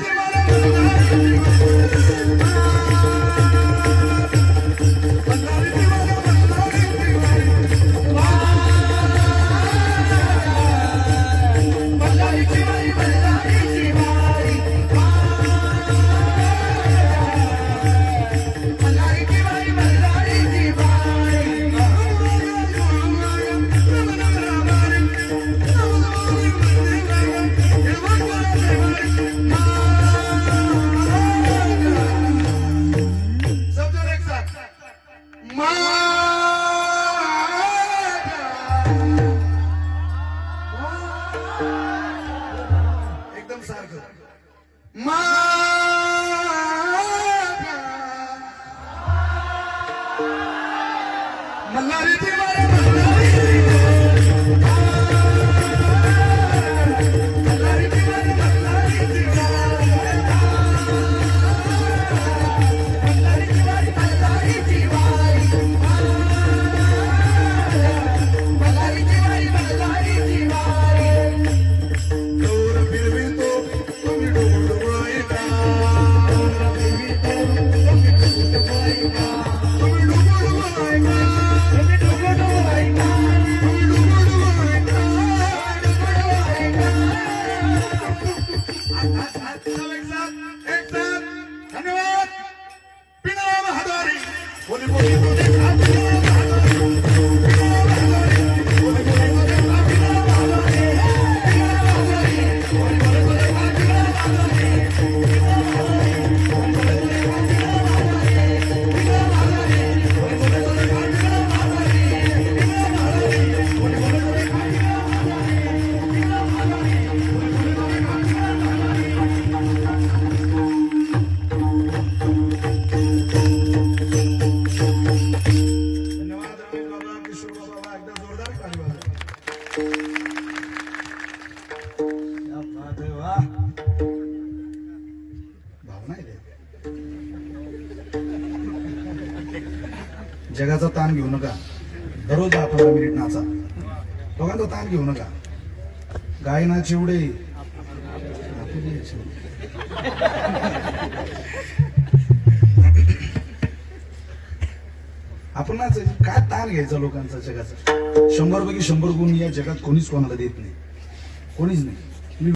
मला एकदम सारखं. मा Thank you. जगाचा ताण घेऊ नका. दररोज दहा पंधरा मिनिट नाचा. दोघांचा ताण घेऊ नका. गायनाचे एवढे आपण नाच काय ताण घ्यायचा लोकांचा जगाचा? शंभर पैकी शंभर गुण या जगात कोणीच कोणाला देत नाही. कोणीच नाही.